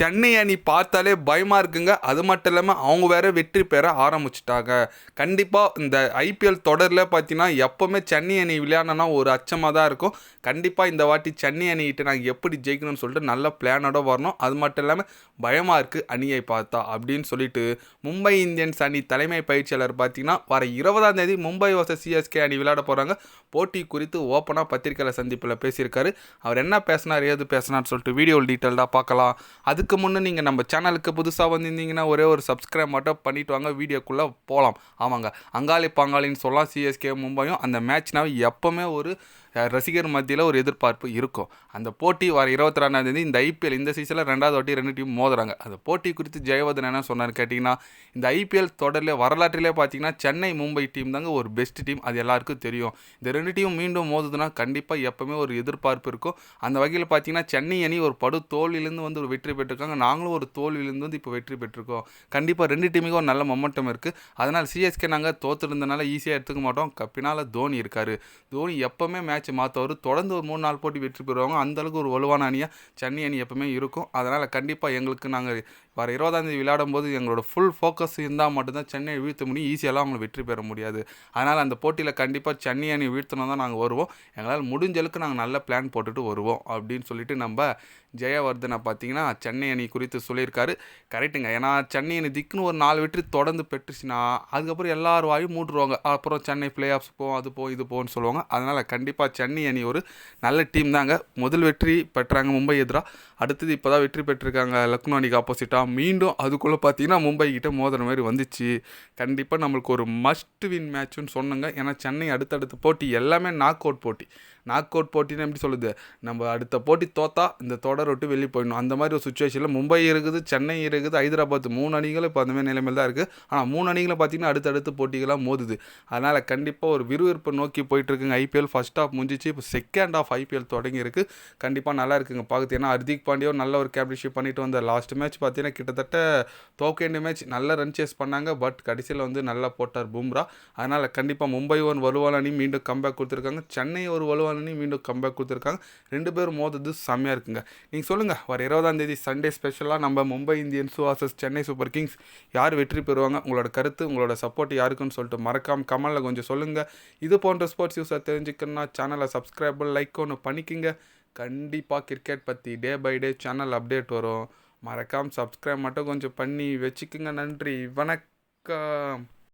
சென்னை அணி பார்த்தாலே பயமாக இருக்குங்க. அது மட்டும் இல்லாமல் அவங்க வேற வெற்றி பெற ஆரம்பிச்சிட்டாங்க. கண்டிப்பாக இந்த ஐபிஎல் தொடரில் பார்த்தீங்கன்னா எப்போவுமே சென்னை அணி விளையாடனா ஒரு அச்சமாக தான் இருக்கும். கண்டிப்பாக இந்த வாட்டி சென்னை அணிகிட்ட நாங்கள் எப்படி ஜெயிக்கணும்னு சொல்லிட்டு நல்ல பிளானோட வரணும். அது மட்டும் இல்லாமல் பயமாக இருக்குது அணியை பார்த்தா அப்படின்னு சொல்லிட்டு மும்பை இந்தியன்ஸ் அணி தலைமை பயிற்சியாளர் பார்த்தீங்கன்னா வர இருபதாம் தேதி மும்பை வர்சஸ் சிஎஸ்கே அணி விளையாட போகிறாங்க போட்டி குறித்து ஓப்பனாக பத்திரிக்கையாளர் சந்திப்பில் பேசியிருக்காரு. அவர் என்ன பேசினார் ஏது பேசினார்னு சொல்லிட்டு வீடியோ டீட்டெயில்டாக பார்க்கலாம். அதுக்கு முன்னே நீங்கள் நம்ம சேனலுக்கு புதுசாக வந்திருந்தீங்கன்னா ஒரே ஒரு சப்ஸ்கிரைப் மட்டும் பண்ணிட்டு வாங்க வீடியோக்குள்ளே போகலாம் ஆமாங்க அங்காளி பங்காளின்னு சொல்லலாம் சிஎஸ்கே மும்பையும் அந்த மேட்ச்னாவே எப்போவுமே ஒரு ரசிகர் மத்தியில் ஒரு எதிர்பார்ப்பு இருக்கும். அந்த போட்டி வர இருபத்தி ரெண்டாம் தேதி இந்த ஐபிஎல் இந்த சீசனில் ரெண்டாவது வாட்டி ரெண்டு டீம் மோதுறாங்க. அந்த போட்டி குறித்து ஜெயவர்தன் என்ன சொன்னார் கேட்டிங்கன்னா இந்த ஐபிஎல் தொடரில் வரலாற்றிலே பார்த்தீங்கன்னா சென்னை மும்பை டீம் தாங்க ஒரு பெஸ்ட் டீம் அது எல்லாருக்கும் தெரியும். இந்த ரெண்டு டீம் மீண்டும் மோதுதுன்னா கண்டிப்பாக எப்பவுமே ஒரு எதிர்பார்ப்பு இருக்கும். அந்த வகையில் பார்த்தீங்கன்னா சென்னை அணி ஒரு படு தோல்விலேருந்து வந்து ஒரு வெற்றி பெற்றிருக்காங்க. நாங்களும் ஒரு தோல்வியிலேருந்து வந்து இப்போ வெற்றி பெற்றிருக்கோம். கண்டிப்பாக ரெண்டு டீமுக்கும் ஒரு நல்ல மொமெண்டம் இருக்குது அதனால் சிஎஸ்கே நாங்கள் தோற்றுருந்தனால ஈஸியாக எடுத்துக்க மாட்டோம். கப்பினால் தோனி இருக்கார். தோனி எப்போவுமே மேட்ச் மாற்றவர் தொடர்ந்து ஒரு மூணு நாள் போட்டி வெற்றி பெறுவாங்க. அந்தளவுக்கு ஒரு வலுவான அணியாக சென்னை அணி எப்பவுமே இருக்கும். அதனால் கண்டிப்பாக எங்களுக்கு நாங்கள் வர இருபதாம் தேதி விளையாடும் போது எங்களோட ஃபுல் ஃபோக்கஸ் இருந்தால் மட்டும்தான் சென்னையை வீழ்த்த முடியும். ஈஸியெல்லாம் அவங்களை வெற்றி பெற முடியாது. அதனால் அந்த போட்டியில் கண்டிப்பாக சென்னை அணி வீழ்த்தணும் தான் நாங்கள் வருவோம். எங்களால் முடிஞ்ச அளவுக்கு நாங்கள் நல்ல பிளான் போட்டுட்டு வருவோம் அப்படின்னு சொல்லிட்டு நம்ம ஜெயவர்தனை பார்த்தீங்கன்னா சென்னை அணி குறித்து சொல்லியிருக்காரு. கரெக்டுங்க ஏன்னா சென்னை அணி திக்குன்னு ஒரு நாலு வெற்றி தொடர்ந்து பெற்றுச்சுன்னா அதுக்கப்புறம் எல்லார் வாயும் மூட்டுருவாங்க. அப்புறம் சென்னை பிளே ஆஃப்ஸ் போகும் அது போ இது போன்னு சொல்லுவாங்க. அதனால் கண்டிப்பாக சென்னை அணி ஒரு நல்ல டீம் தாங்க. முதல் வெற்றி பெற்றாங்க மும்பை எதிராக அடுத்தது இப்போ தான் வெற்றி பெற்றிருக்காங்க லக்னோ அணிக்கு ஆப்போசிட்டாக மீண்டும் அதுக்குள்ளே பார்த்தீங்கன்னா மும்பை கிட்டே மோதுற மாதிரி வந்துச்சு. கண்டிப்பாக நம்மளுக்கு ஒரு மஸ்ட் வின் மேட்ச்னு சொன்னங்க. ஏன்னா சென்னை அடுத்தடுத்த போட்டி எல்லாமே நாக் அவுட் போட்டி. நாக் அவுட் போட்டின்னு எப்படி சொல்லுது? நம்ம அடுத்த போட்டி தோத்தா இந்த தொடர் விட்டு வெளியே போயிடணும். அந்த மாதிரி ஒரு சுச்சுவேஷனில் மும்பை இருக்குது சென்னை இருக்குது ஹைதராபாத் மூணு அணிகளும் இப்போ அந்தமாதிரி நிலைமையில் தான் இருக்குது ஆனால் மூணு அணிகளை பார்த்தீங்கன்னா அடுத்தடுத்து போட்டிகளாக மோதுது. அதனால் கண்டிப்பாக ஒரு விறுவிறுப்பு நோக்கி போயிட்டுருக்குங்க. ஐபிஎல் ஃபஸ்ட் ஆஃப் முடிஞ்சிச்சு. இப்போ செகண்ட் ஆஃப் ஐபிஎல் தொடங்கி இருக்கு கண்டிப்பாக நல்லா இருக்குங்க பார்க்குது ஏன்னா ஹர்திக் பாண்டியோ நல்ல ஒரு கேப்டன்ஷிப் பண்ணிட்டு வந்த லாஸ்ட் மேட்ச் பார்த்தீங்கன்னா கிட்டத்தட்ட தோக்க வேண்டிய மேட்ச் நல்ல ரன் சேஸ் பண்ணாங்க. பட் கடைசியில் வந்து நல்லா போட்டார் பும்ரா. அதனால் கண்டிப்பாக மும்பை ஒரு வலுவான அணி. மீண்டும் கம்பேக் கொடுத்துருக்காங்க. சென்னை ஒரு வலுவான அணி மீண்டும் கம்பேக் கொடுத்துருக்காங்க. ரெண்டு பேரும் மோதது செம்மையாக இருக்குங்க. நீங்கள் சொல்லுங்கள் வர இருபதாம் தேதி சண்டே ஸ்பெஷலாக நம்ம Mumbai Indians versus Chennai Super Kings யார் வெற்றி பெறுவாங்க? உங்களோட கருத்து உங்களோட சப்போர்ட் யாருக்குன்னு சொல்லிட்டு மறக்காமல் கமலில் கொஞ்சம் சொல்லுங்கள் இது போன்ற ஸ்போர்ட்ஸ் நியூஸை தெரிஞ்சுக்கணும்னா சேனலை சப்ஸ்கிரைப் லைக் ஒன்று பண்ணிக்கிங்க. கண்டிப்பாக கிரிக்கெட் பற்றி day by day channel update வரும். மறக்காமல் சப்ஸ்கிரைப் மட்டும் கொஞ்சம் பண்ணி வச்சுக்கோங்க. நன்றி வணக்கம்.